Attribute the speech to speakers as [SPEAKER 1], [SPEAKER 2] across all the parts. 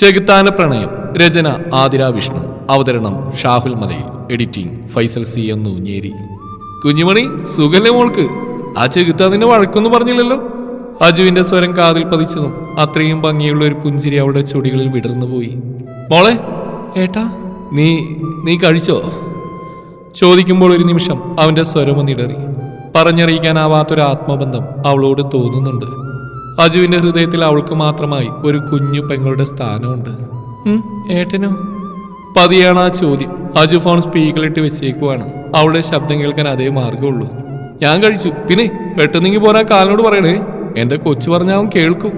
[SPEAKER 1] ചെകുത്താന പ്രണയം രചന ആതിര വിഷ്ണു അവതരണം ഷാഹുൽ മലയിൽ എഡിറ്റിംഗ് ഫൈസൽ സി എന്നു ഞേരി കുഞ്ഞുമണി സുഖല്ലേ മോൾക്ക്? ആ ചെകുത്താനിന്റെ വഴക്കൊന്നും പറഞ്ഞില്ലല്ലോ? അജുവിന്റെ സ്വരം കാതിൽ പതിച്ചതും അത്രയും ഭംഗിയുള്ള ഒരു പുഞ്ചിരി അവളുടെ ചുടികളിൽ വിടർന്നു പോയി. മോളെ ഏട്ടാ നീ നീ കഴിച്ചോ? ചോദിക്കുമ്പോൾ ഒരു നിമിഷം അവന്റെ സ്വരമൊന്നിടറി പറഞ്ഞറിയിക്കാനാവാത്തൊരു ആത്മബന്ധം അവളോട് തോന്നുന്നുണ്ട്. അജുവിന്റെ ഹൃദയത്തിൽ അവൾക്ക് മാത്രമായി ഒരു കുഞ്ഞു പെങ്ങളുടെ സ്ഥാനമുണ്ട്. ഏട്ടനോ? പതിയാണ് ആ ചോദ്യം. അജു ഫോൺ സ്പീക്കറിട്ട് വെച്ചേക്കുവാണ്. അവളുടെ ശബ്ദം കേൾക്കാൻ അതേ മാർഗമുള്ളൂ. ഞാൻ കഴിച്ചു. പിന്നെ പെട്ടെന്നെങ്കിൽ പോരാ കാലിനോട് പറയണേ. എന്റെ കൊച്ചു പറഞ്ഞ അവൻ കേൾക്കും.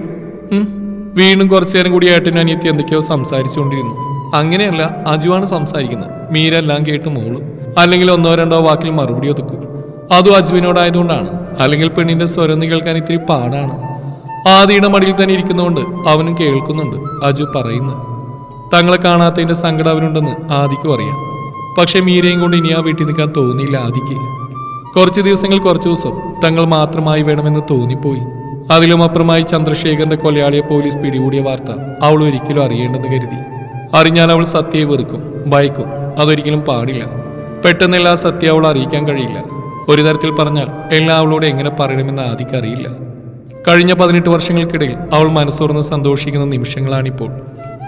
[SPEAKER 1] വീണ്ടും കുറച്ചു നേരം കൂടി ഏട്ടനും അനിയത്തി എന്തൊക്കെയോ സംസാരിച്ചുകൊണ്ടിരുന്നു. അങ്ങനെയല്ല അജുവാണ് സംസാരിക്കുന്നത്. മീരെല്ലാം കേട്ട് മോളും. അല്ലെങ്കിൽ ഒന്നോ രണ്ടോ വാക്കിൽ മറുപടി ഒതുക്കും. അതും അജുവിനോടായതുകൊണ്ടാണ്. അല്ലെങ്കിൽ പെണ്ണിന്റെ സ്വരം കേൾക്കാൻ ഇത്തിരി പാടാണ്. ആദിയുടെ മടിയിൽ തന്നെ ഇരിക്കുന്നതുകൊണ്ട് അവനും കേൾക്കുന്നുണ്ട്. അജു പറയുന്നു തങ്ങളെ കാണാത്തതിന്റെ സങ്കടം അവനുണ്ടെന്ന് ആദിക്കും അറിയാം. പക്ഷെ മീരയും കൊണ്ട് ഇനി ആ വീട്ടിൽ നിൽക്കാൻ തോന്നിയില്ല ആദിക്ക്. കുറച്ച് ദിവസങ്ങൾ കുറച്ച് ദിവസം തങ്ങൾ മാത്രമായി വേണമെന്ന് തോന്നിപ്പോയി. അതിലും അപ്പുറമായി ചന്ദ്രശേഖരന്റെ കൊലയാളിയെ പോലീസ് പിടികൂടിയ വാർത്ത അവൾ ഒരിക്കലും അറിയേണ്ടെന്ന് കരുതി. അറിഞ്ഞാൽ അവൾ സത്യയെ വെറുക്കും ഭയക്കും. അതൊരിക്കലും പാടില്ല. പെട്ടെന്നല്ല ആ സത്യം അവൾ അറിയിക്കാൻ കഴിയില്ല. ഒരു തരത്തിൽ പറഞ്ഞാൽ എല്ലാം അവളോട് എങ്ങനെ പറയണമെന്ന് ആദിക്കറിയില്ല കഴിഞ്ഞ പതിനെട്ട് വർഷങ്ങൾക്കിടയിൽ അവൾ മനസ്സോർന്ന് സന്തോഷിക്കുന്ന നിമിഷങ്ങളാണിപ്പോൾ.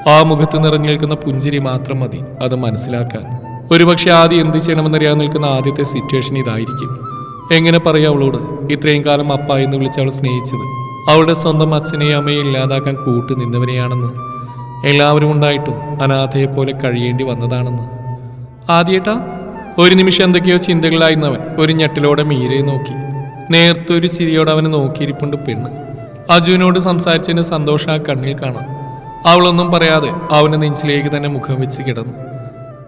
[SPEAKER 1] ആ മുഖത്ത് നിറഞ്ഞു നിൽക്കുന്ന പുഞ്ചിരി മാത്രം മതി അത് മനസ്സിലാക്കാൻ. ഒരുപക്ഷെ ആദ്യം എന്ത് ചെയ്യണമെന്നറിയാൻ നിൽക്കുന്ന ആദ്യത്തെ സിറ്റുവേഷൻ ഇതായിരിക്കും. എങ്ങനെ പറയാം അവളോട്? ഇത്രയും കാലം അപ്പ എന്ന് വിളിച്ച് അവൾ സ്നേഹിച്ചത്. അവളുടെ സ്വന്തം അച്ഛനെയും അമ്മയെ ഇല്ലാതാക്കാൻ കൂട്ടു നിന്നവനെയാണെന്ന്. എല്ലാവരും ഉണ്ടായിട്ടും അനാഥയെ പോലെ കഴിയേണ്ടി വന്നതാണെന്ന്. ആദ്യേട്ടാ ഒരു നിമിഷം എന്തൊക്കെയോ ചിന്തകളായിരുന്നവൻ ഒരു ഞെട്ടിലോടെ മീരയെ നോക്കി. നേർത്തൊരു ചിരിയോടെ അവനെ നോക്കിയിരിപ്പുണ്ട് പെണ്ണ്. അജുവിനോട് സംസാരിച്ചതിന് സന്തോഷം ആ കണ്ണിൽ കാണാം. അവളൊന്നും പറയാതെ അവന് നെഞ്ചിലേക്ക് തന്നെ മുഖം വെച്ച് കിടന്നു.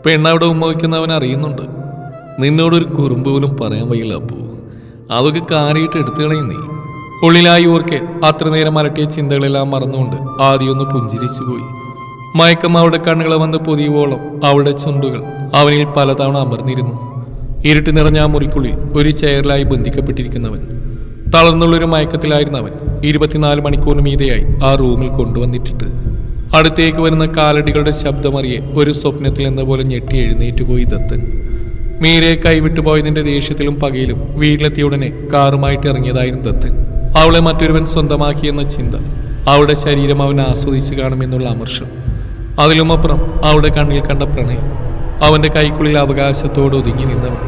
[SPEAKER 1] പെണ്ണ് അവിടെ ഉമ്മ വയ്ക്കുന്നവൻ അറിയുന്നുണ്ട്. നിന്നോടൊരു കുറുമ്പ് പോലും പറയാൻ വയ്യില്ല അപ്പൂ. അതൊക്കെ കാരിയിട്ട് എടുത്തു കളയും നീ. ഉള്ളിലായി ഓർക്കെ അത്ര നേരം അലട്ടിയ ചിന്തകളെല്ലാം മറന്നുകൊണ്ട് ആദ്യമൊന്ന് പുഞ്ചിരിച്ചു പോയി. മയക്കം അവളുടെ കണ്ണുകളെ വന്ന് പൊതിയുവോളം അവളുടെ ചുണ്ടുകൾ അവനിൽ പലതവണ അമർന്നിരുന്നു. ഇരുട്ട് നിറഞ്ഞ ആ മുറിക്കുള്ളിൽ ഒരു ചെയറിലായി ബന്ധിക്കപ്പെട്ടിരിക്കുന്നവൻ. തളർന്നുള്ളൊരു മയക്കത്തിലായിരുന്നവൻ ഇരുപത്തിനാല് മണിക്കൂറിന് മീതെയായി ആ റൂമിൽ കൊണ്ടുവന്നിട്ടിട്ട്. അടുത്തേക്ക് വരുന്ന കാലടികളുടെ ശബ്ദമറിയെ ഒരു സ്വപ്നത്തിൽ എന്ന പോലെ ഞെട്ടി എഴുന്നേറ്റ് പോയി ദത്തൻ. മീരയെ കൈവിട്ടു പോയതിന്റെ ദേഷ്യത്തിലും പകയിലും വീട്ടിലെത്തിയ ഉടനെ കാറുമായിട്ട് ഇറങ്ങിയതായിരുന്നു ദത്തൻ. അവളെ മറ്റൊരുവൻ സ്വന്തമാക്കിയെന്ന ചിന്ത അവളുടെ ശരീരം അവൻ ആസ്വദിച്ച് കാണുമെന്നുള്ള അമർഷം. അതിലുമപ്പുറം അവളുടെ കണ്ണിൽ കണ്ട പ്രണയം. അവന്റെ കൈക്കുള്ളിൽ അവകാശത്തോട് ഒതുങ്ങി നിന്നവൾ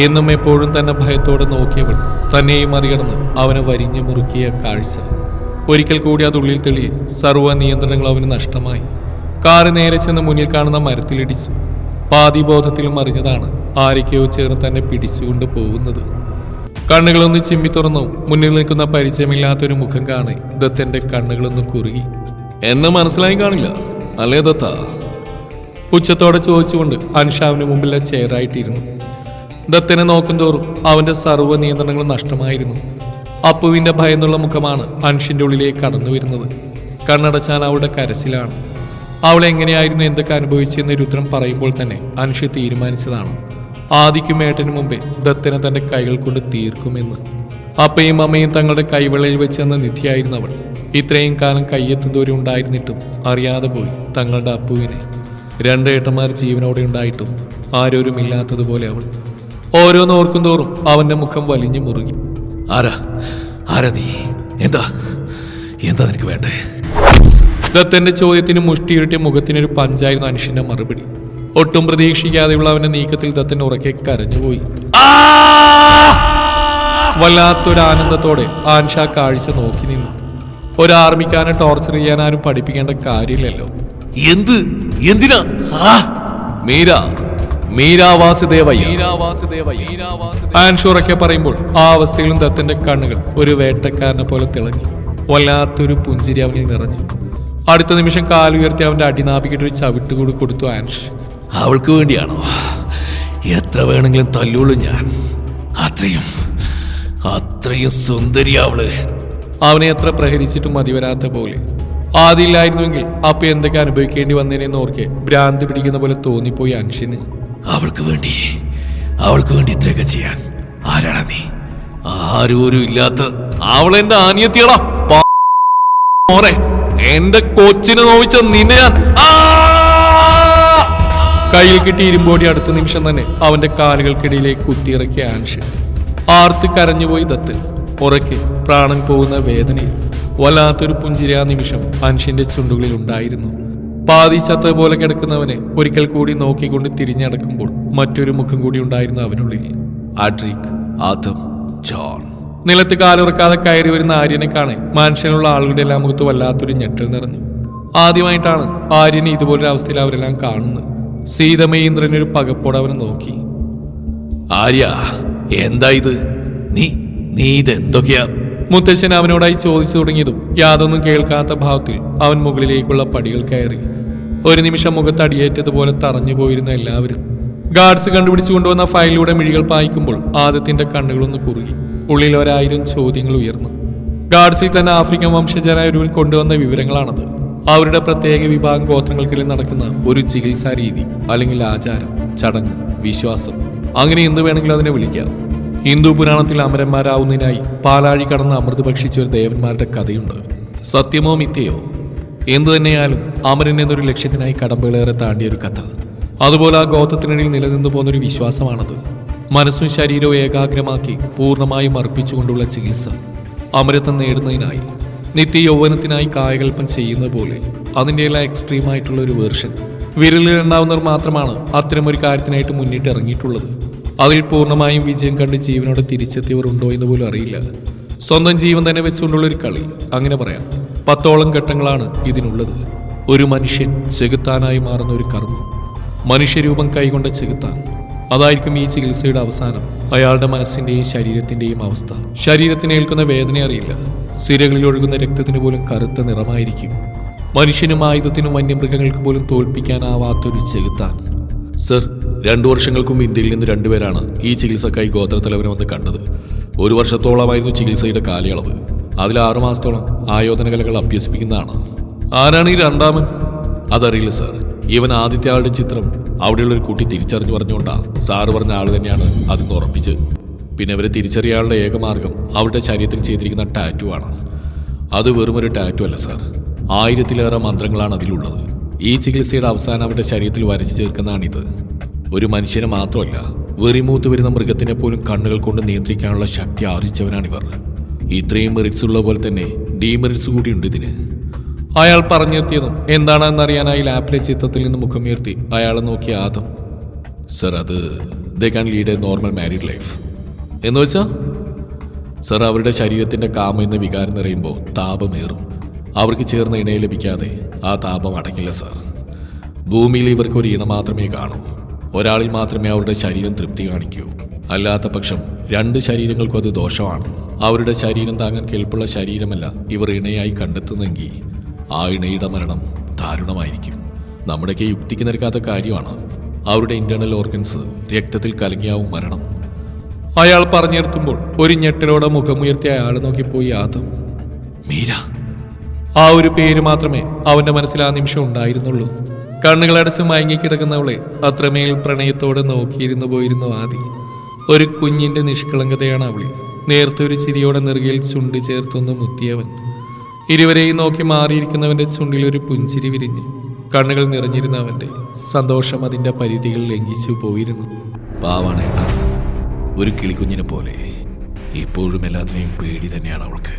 [SPEAKER 1] എന്നും എപ്പോഴും തന്നെ ഭയത്തോടെ നോക്കിയവൾ തന്നെയും മറികടന്ന് അവനെ വരിഞ്ഞു മുറുക്കിയ കാഴ്ച. ഒരിക്കൽ കൂടി അത് ഉള്ളിൽ തെളി സർവ നിയന്ത്രണങ്ങൾ അവന് നഷ്ടമായി. കാറ് നേരെ ചെന്ന് മുന്നിൽ കാണുന്ന മരത്തിലിടിച്ചു. പാതിബോധത്തിലും അറിഞ്ഞതാണ് ആരൊക്കെയോ ചേർന്ന് തന്നെ പിടിച്ചുകൊണ്ട് പോകുന്നത്. കണ്ണുകളൊന്ന് ചിമ്മി തുറന്നു മുന്നിൽ നിൽക്കുന്ന പരിചയമില്ലാത്തൊരു മുഖം കാണെ ദത്തന്റെ കണ്ണുകളൊന്ന് കുറുകി. എന്നെ മനസ്സിലായി കാണില്ല. അല്ലേ ദത്ത? ഉച്ചത്തോടെ ചോദിച്ചുകൊണ്ട് അൻഷാവിന് മുമ്പിലെ ചെയറായിട്ടിരുന്നു ദത്തനെ നോക്കും തോറും അവന്റെ സർവ നിയന്ത്രണങ്ങൾ നഷ്ടമായിരുന്നു. അപ്പുവിന്റെ ഭയന്നുള്ള മുഖമാണ് അൻഷിന്റെ ഉള്ളിലേക്ക് കടന്നു വരുന്നത്. കണ്ണടച്ചാൽ അവളുടെ കരച്ചിലാണ്. അവൾ എങ്ങനെയായിരുന്നു എന്തൊക്കെ അനുഭവിച്ചെന്ന് രുദ്രം പറയുമ്പോൾ തന്നെ അൻഷി തീരുമാനിച്ചതാണ്. ആദിക്കും ഏട്ടന് മുമ്പേ ദത്തനെ തന്റെ കൈകൾ കൊണ്ട് തീർക്കുമെന്ന്. അപ്പയും അമ്മയും തങ്ങളുടെ കൈവെള്ളയിൽ വെച്ചെന്ന നിധിയായിരുന്നു അവൾ. ഇത്രയും കാലം കയ്യെത്തും ദൂരം ഉണ്ടായിരുന്നിട്ടും അറിയാതെ പോയി തങ്ങളുടെ അപ്പുവിനെ. രണ്ട് ഏട്ടന്മാർ ജീവനോടെ ഉണ്ടായിട്ടും ആരോരുമില്ലാത്തതുപോലെ അവൾ ഓരോന്ന് ഓർക്കും തോറും അവന്റെ മുഖം വലിഞ്ഞു മുറുകി.
[SPEAKER 2] ആരാ? ആരാ നീ? എന്താ? എന്താ നിനക്ക് വേണ്ടേ?
[SPEAKER 1] ദത്തന്റെ ചോദ്യത്തിന് മുഷ്ടിയിരുട്ടിയ മുഖത്തിനൊരു പഞ്ചായിരുന്നു അനുഷിന്റെ മറുപടി. ഒട്ടും പ്രതീക്ഷിക്കാതെയുള്ള അവന്റെ നീക്കത്തിൽ ദത്തൻ ഉറക്കെ കരഞ്ഞുപോയി. വല്ലാത്തൊരു ആനന്ദത്തോടെ ആൻഷ കാഴ്ച നോക്കി നിന്നു. ഒരു ആർമിക്കാരനെ ടോർച്ചർ ചെയ്യാൻ ആരും പഠിപ്പിക്കേണ്ട കാര്യമില്ലല്ലോ.
[SPEAKER 2] എന്ത്? എന്തിനാ? ആ?
[SPEAKER 1] മീര ആൻഷുറൊക്കെ പറയുമ്പോൾ ആ അവസ്ഥയിലും ദത്തന്റെ കണ്ണുകൾ ഒരു വേട്ടക്കാരനെ പോലെ തിളങ്ങി. വല്ലാത്തൊരു പുഞ്ചിരി അവനിൽ നിറഞ്ഞു. അടുത്ത നിമിഷം കാലുയർത്തി അവന്റെ അടിനാപിക്കിട്ട് ഒരു ചവിട്ട് കൂടി കൊടുത്തു ആൻഷ്.
[SPEAKER 2] അവൾക്ക് വേണ്ടിയാണോ? എത്ര വേണമെങ്കിലും തല്ലുള്ളൂ ഞാൻ. അത്രയും അത്രയും സുന്ദരി അവൾ.
[SPEAKER 1] അവനെ എത്ര പ്രഹരിച്ചിട്ടും മതിവരാത്ത പോലെ. ആദ്യമില്ലായിരുന്നുവെങ്കിൽ അപ്പൊ എന്തൊക്കെ അനുഭവിക്കേണ്ടി വന്നേനെന്ന് ഓർക്കെ ഭ്രാന്തി പിടിക്കുന്ന പോലെ തോന്നിപ്പോയി അൻഷിന്.
[SPEAKER 2] അവൾക്ക് വേണ്ടി അവൾക്ക് വേണ്ടി ഇത്രയൊക്കെ ചെയ്യാൻ ആരാണ് നീ? ആരോരും ഇല്ലാത്ത അവളെന്റെ ആനിയത്തിയടാ.
[SPEAKER 1] എന്റെ കൊച്ചിനെ നോവിച്ച നിന്നെ ഞാൻ! കയ്യിൽ കിട്ടി ഇരുമ്പോടി അടുത്ത നിമിഷം തന്നെ അവന്റെ കാലുകൾക്കിടയിലേക്ക് കുത്തിയിറക്കിയ ആൻഷ് ആർത്തി കരഞ്ഞുപോയി ദത്ത്. ഉറക്കെ പ്രാണൻ പോകുന്ന വേദനയിൽ വല്ലാത്തൊരു പുഞ്ചിരി നിമിഷം മനുഷ്യന്റെ ചുണ്ടുകളിൽ ഉണ്ടായിരുന്നു. പാതി ചത്ത പോലെ കിടക്കുന്നവനെ ഒരിക്കൽ കൂടി നോക്കിക്കൊണ്ട് തിരിഞ്ഞടക്കുമ്പോൾ മറ്റൊരു മുഖം കൂടി ഉണ്ടായിരുന്നു അവനുള്ളിൽ. ആഡ്രിക് ആദം ജോൺ. നിലത്ത് കാലുറക്കാതെ കയറി വരുന്ന ആര്യനെ കാണെ മനുഷ്യനുള്ള ആളുകളുടെ എല്ലാം മുഖത്ത് വല്ലാത്തൊരു ഞെട്ടൽ നിറഞ്ഞു. ആദ്യമായിട്ടാണ് ആര്യനെ ഇതുപോലൊരു അവസ്ഥയിൽ അവരെല്ലാം കാണുന്നത്. സീതമയേന്ദ്രൻ ഒരു പകപ്പോടെ അവനെ നോക്കി.
[SPEAKER 2] ആര്യ എന്താ ഇത്? നീ നീ ഇതെന്തൊക്കെയാ
[SPEAKER 1] മുത്തശ്ശൻ അവനോടായി ചോദിച്ചു തുടങ്ങിയതും യാതൊന്നും കേൾക്കാത്ത ഭാവത്തിൽ അവൻ മുകളിലേക്കുള്ള പടികൾ കയറി. ഒരു നിമിഷം മുഖത്ത് അടിയേറ്റതുപോലെ തറഞ്ഞു പോയിരുന്ന എല്ലാവരും ഗാർഡ്സ് കണ്ടുപിടിച്ചു കൊണ്ടുവന്ന ഫയലിലൂടെ മിഴികൾ പായിക്കുമ്പോൾ ആദ്യത്തിന്റെ കണ്ണുകളൊന്ന് കുറുകി. ഉള്ളിൽ ഒരായിരം ചോദ്യങ്ങൾ ഉയർന്നു. ഗാർഡ്സിൽ തന്നെ ആഫ്രിക്കൻ വംശജനായ ഒരുവൻ കൊണ്ടുവന്ന വിവരങ്ങളാണത്. അവരുടെ പ്രത്യേക വിഭാഗം ഗോത്രങ്ങൾക്കിടയിൽ നടക്കുന്ന ഒരു ചികിത്സാ രീതി അല്ലെങ്കിൽ ആചാരം ചടങ്ങ് വിശ്വാസം. അങ്ങനെ എന്ത് വേണമെങ്കിലും അതിനെ വിളിക്കാം. ഹിന്ദു പുരാണത്തിൽ അമരന്മാരാവുന്നതിനായി പാലാഴി കടന്ന് അമൃത് ഭക്ഷിച്ച ഒരു ദേവന്മാരുടെ കഥയുണ്ട്. സത്യമോ മിഥ്യയോ? എന്തു തന്നെയാലും അമരൻ എന്നൊരു ലക്ഷ്യത്തിനായി കടമ്പകളേറെ താണ്ടിയ ഒരു കഥ. അതുപോലെ ആ ഗോത്രത്തിനിടയിൽ നിലനിന്നു പോകുന്നൊരു വിശ്വാസമാണത്. മനസ്സും ശരീരവും ഏകാഗ്രമാക്കി പൂർണമായും അർപ്പിച്ചുകൊണ്ടുള്ള ചികിത്സ അമരത്വം നേടുന്നതിനായി. നിത്യ യൗവനത്തിനായി കായകൽപ്പം ചെയ്യുന്ന പോലെ അതിന്റെ എല്ലാം എക്സ്ട്രീമായിട്ടുള്ള ഒരു വേർഷൻ വിരലിൽ ഉണ്ടാവുന്നവർ മാത്രമാണ് അത്തരമൊരു കാര്യത്തിനായിട്ട് മുന്നിട്ട് ഇറങ്ങിയിട്ടുള്ളത്. അതിൽ പൂർണമായും വിജയം കണ്ട് ജീവനോടെ തിരിച്ചെത്തിയവർ ഉണ്ടോ എന്ന് പോലും അറിയില്ല. സ്വന്തം ജീവൻ തന്നെ വെച്ചുകൊണ്ടുള്ള ഒരു കളി. അങ്ങനെ പറയാം. പത്തോളം ഘട്ടങ്ങളാണ് ഇതിനുള്ളത്. ഒരു മനുഷ്യൻ ചെകുത്താനായി മാറുന്ന ഒരു കർമ്മം. മനുഷ്യരൂപം കൈകൊണ്ട ചെകുത്താൻ. അതായിരിക്കും ഈ ചികിത്സയുടെ അവസാനം. അയാളുടെ മനസ്സിന്റെയും ശരീരത്തിന്റെയും അവസ്ഥ. ശരീരത്തിന് ഏൽക്കുന്ന വേദന അറിയില്ല. സിരകളിൽ ഒഴുകുന്ന രക്തത്തിന് പോലും കറുത്ത നിറമായിരിക്കും. മനുഷ്യനും ആയുധത്തിനും വന്യമൃഗങ്ങൾക്ക് പോലും തോൽപ്പിക്കാനാവാത്തൊരു ചെകുത്താൻ.
[SPEAKER 2] സർ രണ്ടു വർഷങ്ങൾക്കും ഇന്ത്യയിൽ നിന്ന് രണ്ടുപേരാണ് ഈ ചികിത്സക്കായി ഗോത്രത്തലവനെ വന്ന് കണ്ടത്. ഒരു വർഷത്തോളമായിരുന്നു ചികിത്സയുടെ കാലയളവ്. അതിൽ ആറു മാസത്തോളം ആയോധന കലകൾ അഭ്യസിപ്പിക്കുന്നതാണ്.
[SPEAKER 1] ആരാണ് ഈ രണ്ടാമൻ?
[SPEAKER 2] അതറിയില്ല സാർ. ഇവൻ ആദ്യത്തെ ആളുടെ ചിത്രം അവിടെയുള്ള ഒരു കുട്ടി തിരിച്ചറിഞ്ഞു പറഞ്ഞുകൊണ്ടാ സാറ് പറഞ്ഞ ആൾ തന്നെയാണ് അതിന്ന് ഉറപ്പിച്ച്. പിന്നെ ഇവരെ തിരിച്ചറിയാനുള്ള ഏക മാർഗം അവരുടെ ശരീരത്തിൽ ചെയ്തിരിക്കുന്ന ടാറ്റു ആണ്. അത് വെറുമൊരു ടാറ്റു അല്ല സാർ. ആയിരത്തിലേറെ മന്ത്രങ്ങളാണ് അതിലുള്ളത്. ഈ ചികിത്സയുടെ അവസാനം അവരുടെ ശരീരത്തിൽ വരച്ചു ചേർക്കുന്നതാണിത്. ഒരു മനുഷ്യനെ മാത്രമല്ല വെറിമൂത്ത് വരുന്ന മൃഗത്തിനെ പോലും കണ്ണുകൾ കൊണ്ട് നിയന്ത്രിക്കാനുള്ള ശക്തി ആർജിച്ചവനാണിവർ. ഇത്രയും മെറിറ്റ്സ് ഉള്ള പോലെ തന്നെ ഡീമെറിറ്റ്സ് കൂടിയുണ്ട് ഇതിന്.
[SPEAKER 1] അയാൾ പറഞ്ഞു നിർത്തിയതും എന്താണെന്നറിയാനായി ലാപ്പിലെ ചിത്രത്തിൽ നിന്ന് മുഖമുയർത്തി അയാളെ നോക്കിയ ആദം
[SPEAKER 2] സർ അത് they can lead a normal married life
[SPEAKER 1] എന്ന് വെച്ചാ?
[SPEAKER 2] സർ അവരുടെ ശരീരത്തിന്റെ കാമ എന്ന വികാരം നിറയുമ്പോൾ താപമേറും. അവർക്ക് ചേർന്ന ഇണയെ ലഭിക്കാതെ ആ താപം അടങ്ങില്ല സർ ഭൂമിയിൽ ഇവർക്ക് ഒരു ഇണ മാത്രമേ കാണൂ. ഒരാളിൽ മാത്രമേ അവരുടെ ശരീരം തൃപ്തി കാണിക്കൂ. അല്ലാത്ത പക്ഷം രണ്ട് ശരീരങ്ങൾക്കും അത് ദോഷമാണ്. അവരുടെ ശരീരം താങ്ങാൻ കെൽപ്പുള്ള ശരീരമല്ല ഇവർ ഇണയായി കണ്ടെത്തുന്നെങ്കിൽ ആ ഇണയുടെ മരണം ദാരുണമായിരിക്കും. നമ്മുടെയൊക്കെ യുക്തിക്ക് നിരക്കാത്ത കാര്യമാണ്. അവരുടെ ഇന്റേണൽ ഓർഗൻസ് രക്തത്തിൽ കലങ്ങിയാവും മരണം.
[SPEAKER 1] അയാൾ പറഞ്ഞു നിർത്തുമ്പോൾ ഒരു ഞെട്ടലോടെ മുഖമുയർത്തി അയാൾ നോക്കിപ്പോയി ആദം.
[SPEAKER 2] മീര.
[SPEAKER 1] ആ ഒരു പേര് മാത്രമേ അവന്റെ മനസ്സിൽ ആ നിമിഷം ഉണ്ടായിരുന്നുള്ളൂ. കണ്ണുകളടച്ച് മയങ്ങിക്കിടക്കുന്നവളെ അത്രമേൽ പ്രണയത്തോടെ നോക്കിയിരുന്നു പോയിരുന്നു ആദി. ഒരു കുഞ്ഞിന്റെ നിഷ്കളങ്കതയാണ് അവളിൽ നേരത്തെ ഒരു ചിരിയോടെ നെറുകയിൽ ചുണ്ട് ചേർത്തൊന്ന് മുത്തിയവൻ. ഇരുവരെയും നോക്കി മാറിയിരിക്കുന്നവന്റെ ചുണ്ടിൽ ഒരു പുഞ്ചിരി വിരിഞ്ഞു കണ്ണുകൾ നിറഞ്ഞിരുന്ന അവന്റെ സന്തോഷം അതിന്റെ പരിധികൾ ലംഘിച്ചു പോയിരുന്നു.
[SPEAKER 2] പാവാണ് ഒരു കിളിക്കുഞ്ഞിനെ പോലെ ഇപ്പോഴും എല്ലാത്തിനെയും പേടി തന്നെയാണ് അവൾക്ക്.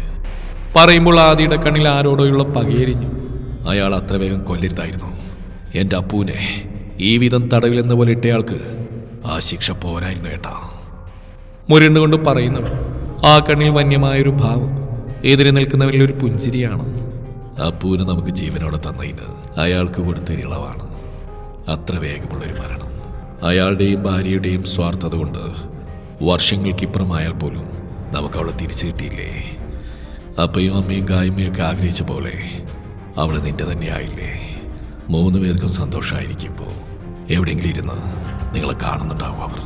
[SPEAKER 1] പറയുമ്പോൾ ആദിയുടെ കണ്ണിൽ ആരോടോയുള്ള പകയരിഞ്ഞു.
[SPEAKER 2] അയാൾ അത്ര വേഗം കൊല്ലരുതായിരുന്നു. എന്റെ അപ്പൂനെ ഈ വിധം തടവിലെന്ന പോലെ ഇട്ടയാൾക്ക് ആ ശിക്ഷ പോരായിരുന്നു കേട്ടാ
[SPEAKER 1] മുരണ്ടുകൊണ്ട് പറയുന്നവൻ ആ കണ്ണിൽ വന്യമായൊരു ഭാവം എതിരെ നിൽക്കുന്നവരിൽ ഒരു പുഞ്ചിരിയാണ്
[SPEAKER 2] അപ്പൂനെ നമുക്ക് ജീവനോടെ തന്നതിന് അയാൾക്ക് കൊടുത്തൊരു ഇളവാണ്. അത്ര വേഗമുള്ളൊരു മരണം. അയാളുടെയും ഭാര്യയുടെയും സ്വാർത്ഥത കൊണ്ട് വർഷങ്ങൾക്കിപ്പുറമായാൽ പോലും നമുക്ക് അവളെ തിരിച്ചു കിട്ടിയില്ലേ? അപ്പയും അമ്മയും കായ്മയൊക്കെ ആഗ്രഹിച്ച പോലെ അവൾ നിന്റെ തന്നെ ആയില്ലേ? മൂന്ന് പേർക്കും സന്തോഷമായിരിക്കും ഇപ്പോൾ. എവിടെയെങ്കിലും ഇരുന്ന് നിങ്ങളെ കാണുന്നുണ്ടാവും അവർ.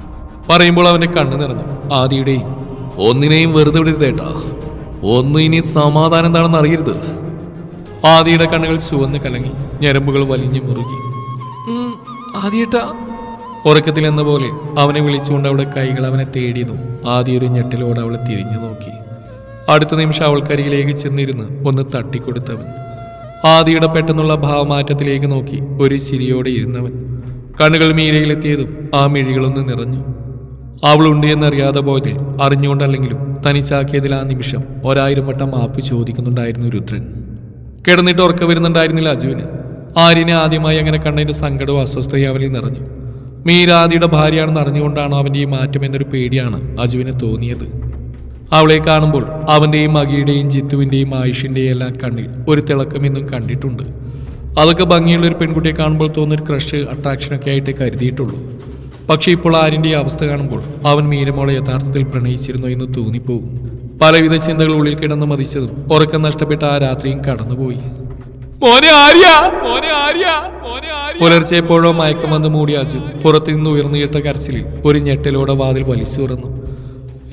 [SPEAKER 1] പറയുമ്പോൾ അവനെ കണ്ണു നിറഞ്ഞു. ആദിയുടെ ഒന്നിനെയും വെറുതെ വിടരുതേട്ടാ ഒന്നും ഇനി സമാധാനം എന്താണെന്ന് അറിയരുത്. ആദിയുടെ കണ്ണുകൾ ചുവന്ന് കലങ്ങി ഞരമ്പുകൾ വലിഞ്ഞു മുറുകി. ആദിയേട്ടാ ഉറക്കത്തിൽ എന്ന പോലെ അവനെ വിളിച്ചുകൊണ്ട് അവളുടെ കൈകൾ അവനെ തേടിയതും ആദ്യ ഒരു ഞെട്ടിലോടെ അവളെ തിരിഞ്ഞു നോക്കി. അടുത്ത നിമിഷം അവൾക്കരികിലേക്ക് ചെന്നിരുന്ന് ഒന്ന് തട്ടിക്കൊടുത്തവൻ. ആദിയുടെ പെട്ടെന്നുള്ള ഭാവമാറ്റത്തിലേക്ക് നോക്കി ഒരു ചിരിയോടെ ഇരുന്നവൻ. കണ്ണുകൾ മീരയിലെത്തിയതും ആ മിഴികളൊന്ന് നിറഞ്ഞു. അവളുണ്ട് എന്നറിയാതെ പോയതിൽ അറിഞ്ഞുകൊണ്ടല്ലെങ്കിലും തനിച്ചാക്കിയതിൽ ആ നിമിഷം ഒരായിരം വട്ടം മാപ്പ് ചോദിക്കുന്നുണ്ടായിരുന്നു രുദ്രൻ. കിടന്നിട്ട് ഉറക്ക വരുന്നുണ്ടായിരുന്നില്ല അജുവിന്. ആര്യനെ ആദ്യമായി അങ്ങനെ കണ്ടതിന്റെ സങ്കടവും അസ്വസ്ഥയും അവനിൽ നിറഞ്ഞു. മീരാദിയുടെ ഭാര്യയാണെന്ന് അറിഞ്ഞുകൊണ്ടാണ് അവന്റെ ഈ മാറ്റം എന്നൊരു പേടിയാണ് അജുവിന് തോന്നിയത്. അവളെ കാണുമ്പോൾ അവന്റെയും മകിയുടെയും ജിത്തുവിന്റെയും ആയുഷിന്റെയും എല്ലാം കണ്ണിൽ ഒരു തിളക്കം എന്നും കണ്ടിട്ടുണ്ട്. അതൊക്കെ ഭംഗിയുള്ള ഒരു പെൺകുട്ടിയെ കാണുമ്പോൾ തോന്നുന്നൊരു ക്രഷ് അട്രാക്ഷനൊക്കെ ആയിട്ട് കരുതിയിട്ടുള്ളൂ. പക്ഷെ ഇപ്പോൾ ആരിന്റെ ഈ അവസ്ഥ കാണുമ്പോൾ അവൻ മീരമോളെ യഥാർത്ഥത്തിൽ പ്രണയിച്ചിരുന്നു എന്ന് തോന്നിപ്പോവും പലവിധ ചിന്തകൾ ഉള്ളിൽ കിടന്ന് മതിച്ചതും ഉറക്കം നഷ്ടപ്പെട്ട ആ രാത്രിയും കടന്നുപോയി. പുലർച്ചെ എപ്പോഴോ മയക്കം വന്ന് മൂടി അജു പുറത്തു നിന്ന് ഉയർന്നു കേട്ട കരച്ചിൽ ഒരു ഞെട്ടലോടെ വാതിൽ വലിച്ചു തുറന്നു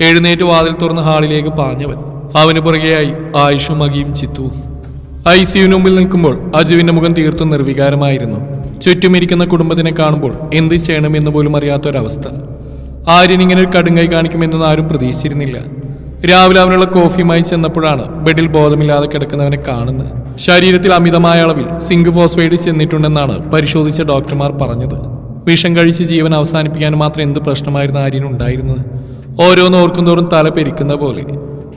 [SPEAKER 1] എഴുന്നേറ്റ് വാതിൽ തുറന്ന് ഹാളിലേക്ക് പാഞ്ഞവൻ. അവന് പുറകെയായി ആയുഷും മകിയും ചിത്തുവും ഐ സിയുവിന് മുമ്പിൽ നിൽക്കുമ്പോൾ അജുവിന്റെ മുഖം തീർത്തും നിർവികാരമായിരുന്നു. ചുറ്റുമിരിക്കുന്ന കുടുംബത്തിനെ കാണുമ്പോൾ എന്ത് ചെയ്യണമെന്ന് പോലും അറിയാത്തൊരവസ്ഥ. ആര്യൻ ഇങ്ങനെ ഒരു കടുങ്കൈ കാണിക്കുമെന്ന് ആരും പ്രതീക്ഷിച്ചിരുന്നില്ല. രാവിലെ അവനുള്ള കോഫിയുമായി ചെന്നപ്പോഴാണ് ബെഡിൽ ബോധമില്ലാതെ കിടക്കുന്നവനെ കാണുന്നത്. ശരീരത്തിൽ അമിതമായ അളവിൽ സിങ്ക് ഫോസ്ഫൈഡ് ചെന്നിട്ടുണ്ടെന്നാണ് പരിശോധിച്ച ഡോക്ടർമാർ പറഞ്ഞത്. വിഷം കഴിച്ച് ജീവൻ അവസാനിപ്പിക്കാൻ മാത്രം എന്ത് പ്രശ്നമായിരുന്നു ആര്യൻ ഉണ്ടായിരുന്നത്? ഓരോന്ന് ഓർക്കുന്തോറും തല പെരിക്കുന്ന പോലെ.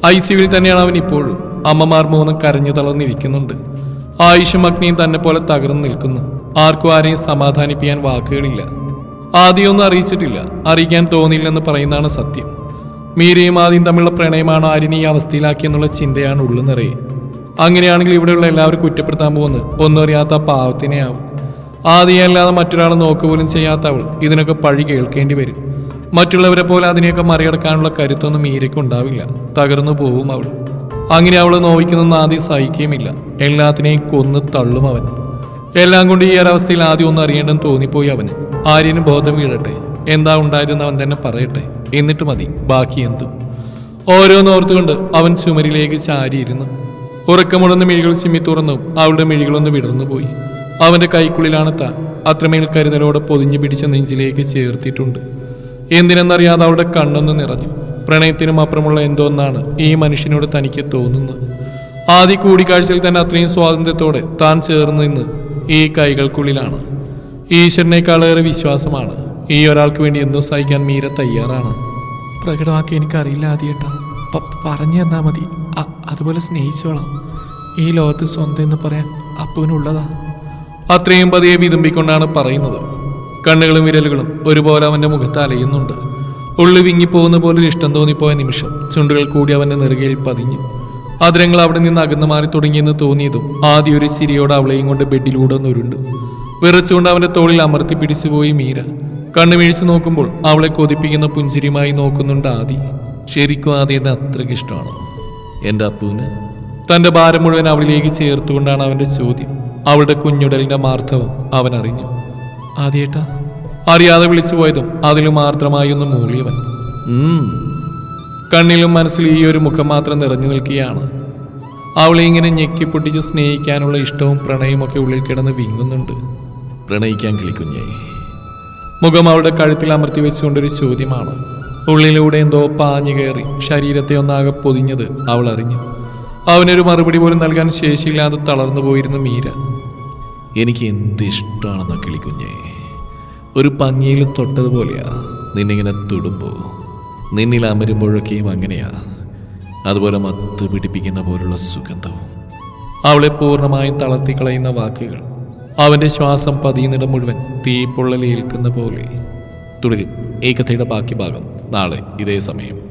[SPEAKER 1] ഐ സിയുവിൽ തന്നെയാണ് അവൻ ഇപ്പോഴും. അമ്മമാർ മൂന്നും കരഞ്ഞു തളർന്നിരിക്കുന്നുണ്ട്. ആയുഷും അഗ്നിയും തന്നെ പോലെ തകർന്നു നിൽക്കുന്നു. ആർക്കും ആരെയും സമാധാനിപ്പിക്കാൻ വാക്കുകളില്ല. ആദ്യമൊന്നും അറിയിച്ചിട്ടില്ല. അറിയിക്കാൻ തോന്നിയില്ലെന്ന് പറയുന്നതാണ് സത്യം. മീരയും ആദ്യം തമ്മിലുള്ള പ്രണയമാണ് ആര്യനെ ഈ അവസ്ഥയിലാക്കിയെന്നുള്ള ചിന്തയാണ് ഉള്ളു നിറയെ. അങ്ങനെയാണെങ്കിൽ ഇവിടെയുള്ള എല്ലാവരും കുറ്റപ്പെടുത്താൻ പോകുന്നത് ഒന്നും അറിയാത്ത പാവത്തിനെയാവും. ആദ്യമല്ലാതെ മറ്റൊരാളെ നോക്കുപോലും ചെയ്യാത്ത അവൾ ഇതിനൊക്കെ പഴി കേൾക്കേണ്ടി വരും. മറ്റുള്ളവരെ പോലെ അതിനെയൊക്കെ മറികടക്കാനുള്ള കരുത്തൊന്നും മീരയ്ക്ക് ഉണ്ടാവില്ല. തകർന്നു പോവും അവൾ. അങ്ങനെ അവൾ നോവിക്കുന്ന ആദ്യം സഹിക്കുകയുമില്ല. എല്ലാത്തിനെയും കൊന്നു തള്ളും അവൻ. എല്ലാം കൊണ്ട് ഈ ഒരവസ്ഥയിൽ ആദ്യം ഒന്നും അറിയേണ്ടെന്ന് തോന്നിപ്പോയി അവന്. ആര്യന് ബോധം വീഴട്ടെ. എന്താ ഉണ്ടായതെന്ന് അവൻ തന്നെ പറയട്ടെ. എന്നിട്ട് മതി. ബാക്കി എന്തും. ഓരോന്നോർത്തുകൊണ്ട് അവൻ ചുമരിലേക്ക് ചാരിയിരുന്നു ഉറക്കമുടന്ന് മിഴികൾ ചിമ്മി തുറന്നു അവളുടെ മിഴികളൊന്ന് വിടർന്നു പോയി. അവന്റെ കൈക്കുള്ളിലാണ് താൻ. അത്രമേൽ കരുതലോടെ പൊതിഞ്ഞു പിടിച്ച നെഞ്ചിലേക്ക് ചേർത്തിട്ടുണ്ട്. എന്തിനെന്നറിയാതെ അവളുടെ കണ്ണൊന്ന് നിറഞ്ഞു. പ്രണയത്തിനും അപ്പുറമുള്ള എന്തോന്നാണ് ഈ മനുഷ്യനോട് തനിക്ക് തോന്നുന്നത്? ആദ്യ കൂടിക്കാഴ്ചയിൽ തന്നെ അത്രയും സ്വാതന്ത്ര്യത്തോടെ താൻ ചേർന്ന് നിന്ന് ഈ കൈകൾക്കുള്ളിലാണ്. ഈശ്വരനേക്കാളേറെ വിശ്വാസമാണ്. ഈ ഒരാൾക്ക് വേണ്ടി എന്തോ സഹിക്കാൻ മീര തയ്യാറാണ്. പ്രകടമാക്കി എനിക്കറിയില്ല ആദ്യേട്ടാ. പറഞ്ഞു തന്നാ മതി. അതുപോലെ സ്നേഹിച്ചോളാം ഈ ലോകത്ത് സ്വന്തം എന്ന് പറയാൻ അപ്പുവിനുള്ളതാ. അത്രയും പതിയെ വിതുമ്പിക്കൊണ്ടാണ് പറയുന്നത്. കണ്ണുകളും വിരലുകളും ഒരുപോലെ അവന്റെ മുഖത്ത് അലയുന്നുണ്ട്. ഉള്ളു വിങ്ങിപ്പോകുന്ന പോലെ ഒരു ഇഷ്ടം തോന്നിപ്പോയ നിമിഷം ചുണ്ടുകൾ കൂടി അവന്റെ നെറുകയിൽ പതിഞ്ഞു. അതിരങ്ങൾ അവിടെ നിന്ന് അകന്നു മാറി തുടങ്ങിയെന്ന് തോന്നിയതും ആദ്യ ഒരു ചിരിയോടെ അവളെയും കൊണ്ട് ബെഡിലൂടെ ഒന്നുരുണ്ട് വിറച്ചുകൊണ്ട് അവന്റെ തോളിൽ അമർത്തി പിടിച്ചുപോയി മീര. കണ്ണു വീഴ്ച നോക്കുമ്പോൾ അവളെ കൊതിപ്പിക്കുന്ന പുഞ്ചിരിയുമായി നോക്കുന്നുണ്ട് ആദി. ശരിക്കും ആദിയുടെ അത്രയ്ക്ക് ഇഷ്ടമാണ്? എന്റെ അപ്പൂന് തന്റെ ഭാരം മുഴുവൻ അവളിലേക്ക് ചേർത്തുകൊണ്ടാണ് അവന്റെ ചോദ്യം. അവളുടെ കുഞ്ഞുടലിന്റെ മാർദ്ദവം അവൻ അറിഞ്ഞു ആദ്യേട്ടാ. അറിയാതെ വിളിച്ചു പോയതും അതിലും ആർദ്രമായി ഒന്ന് മൂളിയവൻ. കണ്ണിലും മനസ്സിലും ഈ ഒരു മുഖം മാത്രം നിറഞ്ഞു നിൽക്കുകയാണ്. അവളെ ഇങ്ങനെ ഞെക്കിപ്പൊട്ടിച്ച് സ്നേഹിക്കാനുള്ള ഇഷ്ടവും പ്രണയവും ഒക്കെ ഉള്ളിൽ കിടന്ന് വിങ്ങുന്നുണ്ട്. പ്രണയിക്കാൻ കിളിക്കുഞ്ഞേ. മുഖം അവളുടെ കഴുത്തിൽ അമർത്തി വെച്ചുകൊണ്ടൊരു ചോദ്യമാണ്. ഉള്ളിലൂടെ എന്തോ പാഞ്ഞു കയറി ശരീരത്തെ ഒന്നാകെ പൊതിഞ്ഞത് അവൾ അറിഞ്ഞു. അവനൊരു മറുപടി പോലും നൽകാൻ ശേഷിയില്ലാതെ തളർന്നു പോയിരുന്നു മീര. എനിക്ക് എന്ത് ഇഷ്ടമാണെന്ന കിളിക്കുഞ്ഞേ ഒരു പഞ്ഞിയിൽ തൊട്ടതുപോലെയാ നിന്നിങ്ങനെ തൊടുമ്പോൾ നിന്നിൽ അമരുമ്പോഴൊക്കെയും അങ്ങനെയാ. അതുപോലെ മത്ത് പിടിപ്പിക്കുന്ന പോലുള്ള സുഗന്ധവും. അവളെ പൂർണമായും തളർത്തിക്കളയുന്ന വാക്കുകൾ. അവന്റെ ശ്വാസം പതിയുന്നിടം മുഴുവൻ തീപ്പൊള്ളലേൽക്കുന്ന പോലെ. തുടരും. ഈ കഥയുടെ ബാക്കി ഭാഗം നാളെ ഇതേ സമയം.